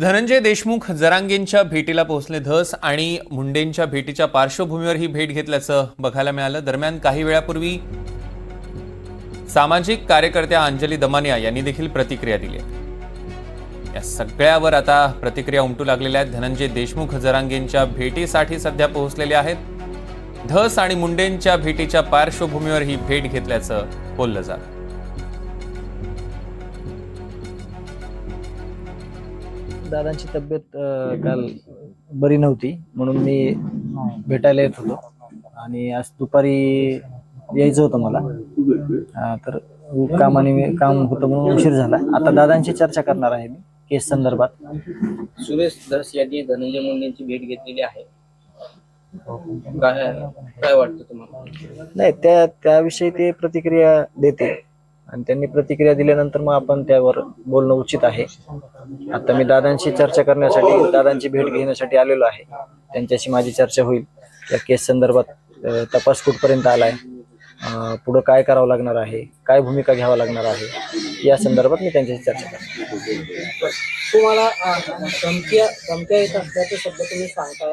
धनंजय देशमुख जरांगेंच्या भेटीला पोहोचले धस आणि मुंडेंच्या भेटीच्या पार्श्वभूमीवर ही भेट घेतल्याचं बघायला मिळालं. दरम्यान काही वेळापूर्वी सामाजिक कार्यकर्त्या अंजली दमानिया यांनी देखील प्रतिक्रिया दिली या सगळ्यावर आता प्रतिक्रिया उमटू लागलेल्या आहेत. धनंजय देशमुख जरांगेंच्या भेटीसाठी सध्या पोहोचलेले आहेत. धस आणि मुंडेंच्या भेटीच्या पार्श्वभूमीवर ही भेट घेतल्याचं बोललं जातं. दादांची तब्येत अं, काल बरी नव्हती. म्हणून मी भेटायला येत होतो. आणि आज दुपारी यायचं होतं मला. अं, तर कामाने काम होतं म्हणून उशीर झाला. आता दादांची चर्चा करणार आहे मी केस संदर्भात. सुरेश धस यांनी धनंजय मुंडेंची भेट घेतलेली आहे. काय काय वाटतं तुम्हाला? नाही त्या त्याविषयी ते प्रतिक्रिया देते आणि त्यांनी प्रतिक्रिया दिल्यानंतर मग आपण त्यावर बोलणं उचित आहे. आता मी दादांशी चर्चा करण्यासाठी दादांची भेट घेण्यासाठी आलेलो आहे. त्यांच्याशी माझी चर्चा होईल. या केस संदर्भात तपास कुठपर्यंत आलाय अ, पुढं काय करावं लागणार आहे काय भूमिका घ्यावं लागणार आहे या संदर्भात मी त्यांच्याशी चर्चा करतो तुम्हाला अं, धमक्या धमक्या येत असल्याचं शब्द तुम्ही सांगताय.